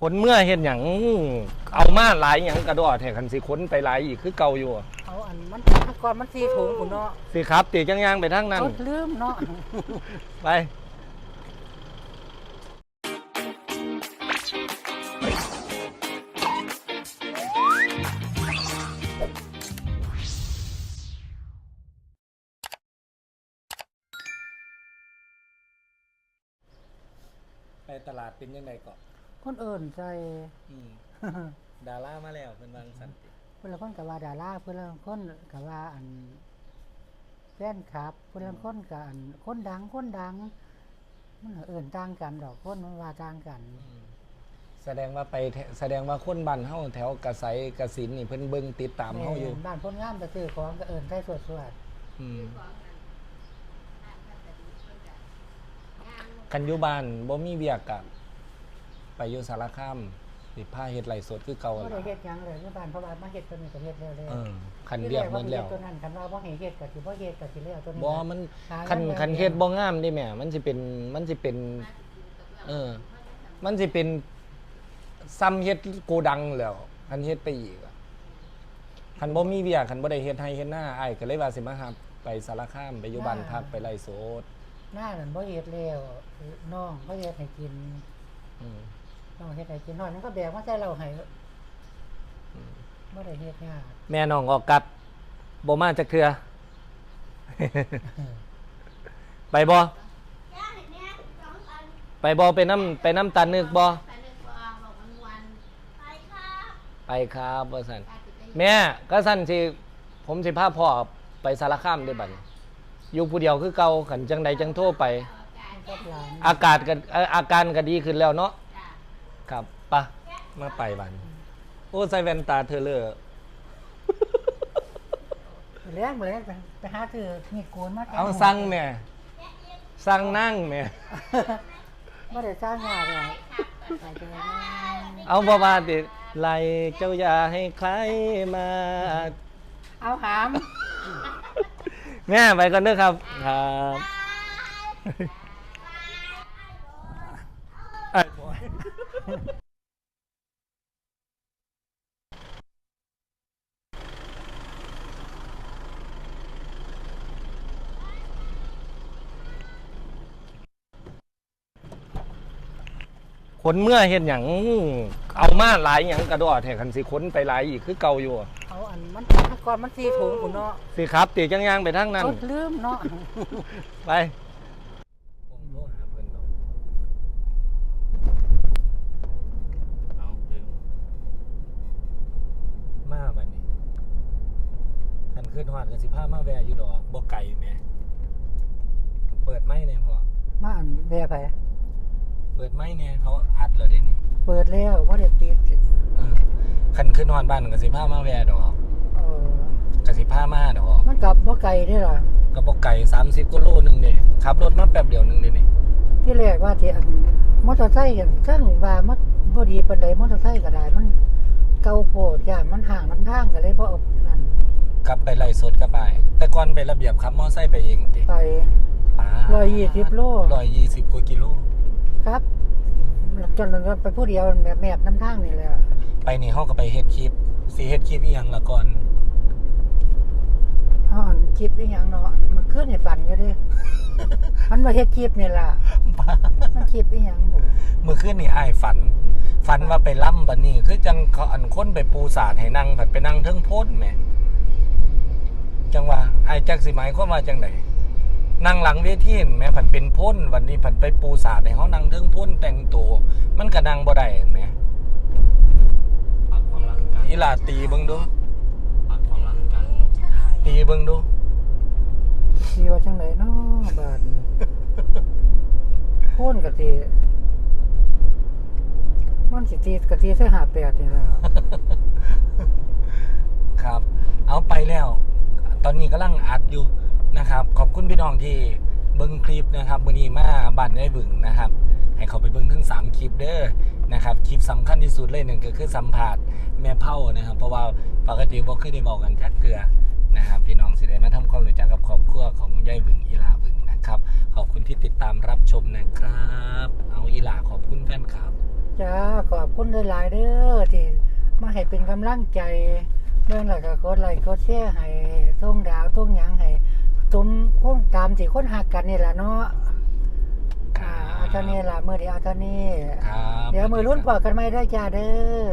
ขนเมื่อเฮ็ดหยังเอามาหลายหยังกระดอแท้คันสิขนไปหลายอีกคือเก่าอยู่อะเอาอันมันก่อนมันสีถุงพุ่นเนาะสิครับตีจังย่างไปทางนั้นเอาลืมเนาะไปไปตลาดเป็นยังไงก่อน คนเอิ่นใจดารามาแล้วเป็นบางสันติเพื่อนละคนกับว่าดาราเพื่อนละคนกับว่าอันแฟนคลับ เพื่อนละคนกับอันคนดังคนดัง มันเอิ่นต่างกันดอกคนมันว่าต่างกันแสดงว่าไปแถแสดงว่าคนบ้านเฮาแถวกระไสกระสินนี่เพิ่นเบิ่งติดตามเฮาอยู่แม่บ้านพ้นงามไปซื้อของก็เอิ่นใส่สวดสวดอืมกันอยู่บ้านบ่มีเวียกกะ ไปอยู่สารคามสิพาเฮ็ดไร่สดคือเก่าก็หั่นได้ล่ะเฮ็ดหยังเลยที่บ้านเพราะว่ามาเฮ็ดตัวนี้ก็เฮ็ดแล้วเลยเออคันเรียกหมดแล้วตัวนั้นคันว่าบ่ให้เฮ็ดก็สิบ่เฮ็ดก็สิแล้วตัวนี้บ่มันหาคันเงินคันเฮ็ดบ่งามเด้แม่มันสิเป็นมันสิเป็น เออ มันสิเป็นซ้ำเฮ็ดโกดังแล้วคันเฮ็ดไปอีกอะคันบ่มีเวียกคันบ่ได้เฮ็ดให้เฮ็ดหน้าอ้ายก็เลยว่าสิมาหับไปสารคามไปอยู่บ้านพักไปไร่สดหน้านั่นบ่เฮ็ดแล้วน้องบ่เฮ็ดให้กิน อืม น้องเฮ็ดให้กินน้อยมันก็แบกมาใส่เราให้บ่ได้เฮ็ดยากแม่น้องออกกัดบ่มาจักเทื่อไปบ่ไปบ่ไปน้ำไปน้ำตานึกบ่ไปครับว่าซั่นแม่ก็สั่นสิผมสิพาพ่อไปสารคามได้บัดนี้อยู่ผู้เดียวคือเก่าขันจังใดจังโทรไปก็หลานอากาศก็เอ่ออาการก็ดีขึ้นแล้วเนาะ ครับปะมาไปบัดนโอ้ใส่แว่นตาเธอเลอแรงบ่แรงไปไปหาซื้อมีดโกนมาแต่งเอาสั่งแม่สั่งนั่งแม่บ่ได้สร้างยากเลยไปเจอเอาบ่ว่าติไล่เจ้าอย่าให้ใครมา เอาหามแม่ไปก่อนเด้อครับครับไอ้ นเมื่อเห็นอย่างเอามาหลายอย่างกระโดดแถคันสิขนไปหลายอีกคือเก่าอยู่อะเอาอันมันก่อนมันสีถุงพุ่นเนาะสิครับตีจังยางไปทางนั้นเอาลืมเนาะไปผมโทรหาเพิ่นดอกเอาเพิ่มมาบัดนี้คันขึ้นฮอดกันสิพามาแวะอยู่ดอกบ่ไกลแหม่เปิดไม้แน่พ่อมาอันแบไป เปิดไม้แน่เขาอัดแล้วเด้นี่เปิดแล้วบ่ได้ปิดเออคันขึ้นฮอดบ้านก็สิพามาแวะดอกเออก็สิพามาดอก มันกลับบ่ไกลเด้อล่ะก็บ่ไกล30กิโลหนึงเด้ขับรถมาแป๊บเดียวหนึงเด้นี่ที่แรกว่าที่อันมอเตอร์ไซค์กันเครื่องว่ามันบ่ดีปานใดมอเตอร์ไซค์ก็ได้มันเก่าโพดย่านมันห่างมันทางก็เลยบ่เอานั่นกลับไปไล่สดก็ไปแต่ก่อนไประเบียบขับมอไซค์ไปเองติไปป้า120โลร้อยยี่สิบกว่ากิโล ครับจนมันไปผู้เดียวแบบแมบน้ำทางนี่แหละไปนี่เขาก็ไปเฮ็ดคลิปสิเฮ็ดคลิปอีหยังละก่อนอ๋อคลิปอีหยังเนาะมันขึ้นในฝันก็ดิมันมาเฮ็ดคลิปนี่ล่ะมันคลิปอีหยังบ่เมื่อคืนนี่อ้ายฝัน ฝันว่าไปล่ำบัดนี้คือจังเขาอันคนไปปูสาดให้นั่งผัดไปนั่งเทิงโพดแหมจังว่าอ้ายจักสิหมายความว่าจังไดนั่ งหลังเวทีเห็นแหมผัดเป็นพ้นวันนี้ผัดไปปูสาดให้เขานั่งเทิงพ้นแต่งตัวมันก็นั่งบ่ได้แหมอีหลาตีเบิ่งดูตีเบิ่งดูสิว่าจังไดเนาะบาดนี้โพ่นกะสิมันสิตีกะตีใส่หาแปดนี่ล่ะครับ เอาไปแล้ว ตอนนี้กำลังอัดอยู่ นะครับ ขอบคุณพี่น้องที่เบิ้งคลิปนะครับมือนี้มาบ้านได้บึงนะครับ ให้เขาไปเบิ้งทั้ง3คลิปเด้อนะครับคลิปสำคัญที่สุดเลยหนึ่งก็คือสัมผัสแม่เผ่านะครับ เพราะว่าปกติบ่เคยได้บอกกันจักเกลือนะครับพี่น้องสิได้มาทำความรู้จักกับครอบครัวของยายบึงอีหลาบึงนะครับ ขอบคุณที่ติดตามรับชมนะครับ เอาอีหลาขอบคุณแฟนคลับจ้าขอบคุณหลายๆเด้อที่มาให้เป็นกำลังใจเรื่องแล้วก็กดไลค์กดแชร์ให้ส่งดาวส่งหยังให้ สมคงตามที่คนหักกันนี่ล่ะเนาะคอ่ารับเอาเท่านี้ล่ะมื้อนี้เอาเท่านี้ ครับ เดี๋ยวมือรุ่นปอกกันไม่ได้จ้าเด้อ